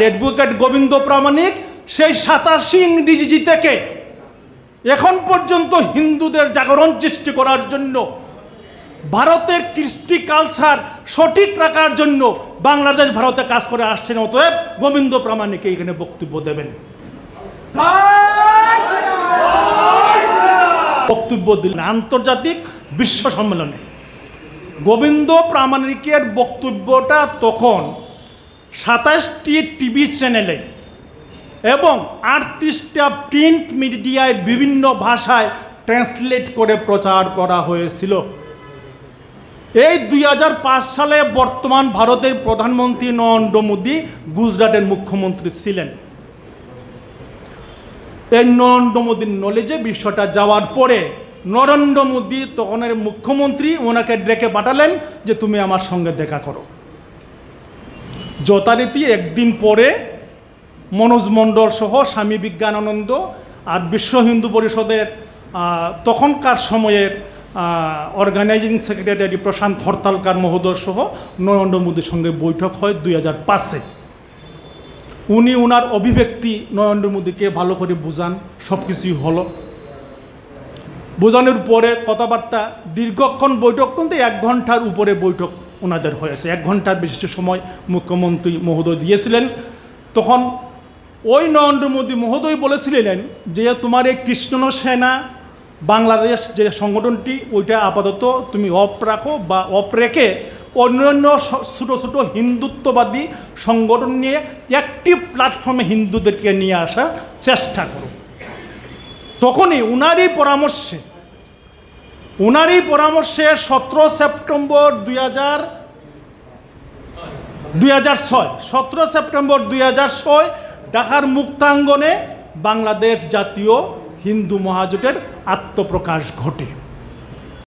Advocate Govinda প্রামাণিক সেই সাতাশি ইংরেজি থেকে এখন পর্যন্ত হিন্দুদের জাগরণ সৃষ্টি করার জন্য, ভারতের কৃষ্টি কালচার সঠিক রাখার জন্য বাংলাদেশ ভারতে কাজ করে আসছেন। অতএব গোবিন্দ প্রামাণিক এখানে বক্তব্য দেবেন। বক্তব্য দিলেন আন্তর্জাতিক বিশ্ব সম্মেলনে। গোবিন্দ প্রামাণিকের বক্তব্যটা তখন সাতাশটি টিভি চ্যানেলে এবং আটত্রিশটা প্রিন্ট মিডিয়ায় বিভিন্ন ভাষায় ট্রান্সলেট করে প্রচার করা হয়েছিল। এই দুই হাজার পাঁচ সালে বর্তমান ভারতের প্রধানমন্ত্রী নরেন্দ্র মোদী গুজরাটের মুখ্যমন্ত্রী ছিলেন। এই নরেন্দ্র মোদীর নলেজে বিষয়টা যাওয়ার পরে নরেন্দ্র মোদী তখনের মুখ্যমন্ত্রী, ওনাকে ডেকে পাঠালেন যে, তুমি আমার সঙ্গে দেখা করো। যথারীতি একদিন পরে মনোজ মণ্ডল সহ স্বামী বিজ্ঞানানন্দ আর বিশ্ব হিন্দু পরিষদের তখনকার সময়ের অর্গানাইজিং সেক্রেটারি প্রশান্ত হরতালকার মহোদয় সহ নরেন্দ্র মোদীর সঙ্গে বৈঠক হয় দুই হাজার পাঁচে। উনি ওনার অভিব্যক্তি নরেন্দ্র মোদীকে ভালো করে বুঝান সব কিছুই হলো। বোঝানোর পরে কথাবার্তা দীর্ঘক্ষণ বৈঠক, কিন্তু এক ঘণ্টার উপরে বৈঠক। ওনাদের হয়েছে এক ঘণ্টার বেশি সময় মুখ্যমন্ত্রী মহোদয় দিয়েছিলেন, তখন ওই নরেন্দ্র মোদী মহোদয় বলেছিলেন যে তোমার এই কৃষ্ণ সেনা, বাংলাদেশ যে সংগঠনটি, ওইটা আপাতত তুমি অফ রাখো বা অফ রেখে অন্যান্য ছোটো ছোটো হিন্দুত্ববাদী সংগঠন নিয়ে একটি প্ল্যাটফর্মে হিন্দুদেরকে নিয়ে আসার চেষ্টা করো। তখনই উনারই পরামর্শে উনারই পরামর্শে সতেরো সেপ্টেম্বর দুই হাজার দুই হাজার ছয়, সতেরো সেপ্টেম্বর দুই হাজার ছয়, ঢাকার মুক্তাঙ্গনে বাংলাদেশ জাতীয় হিন্দু মহাজোটের আত্মপ্রকাশ ঘটে।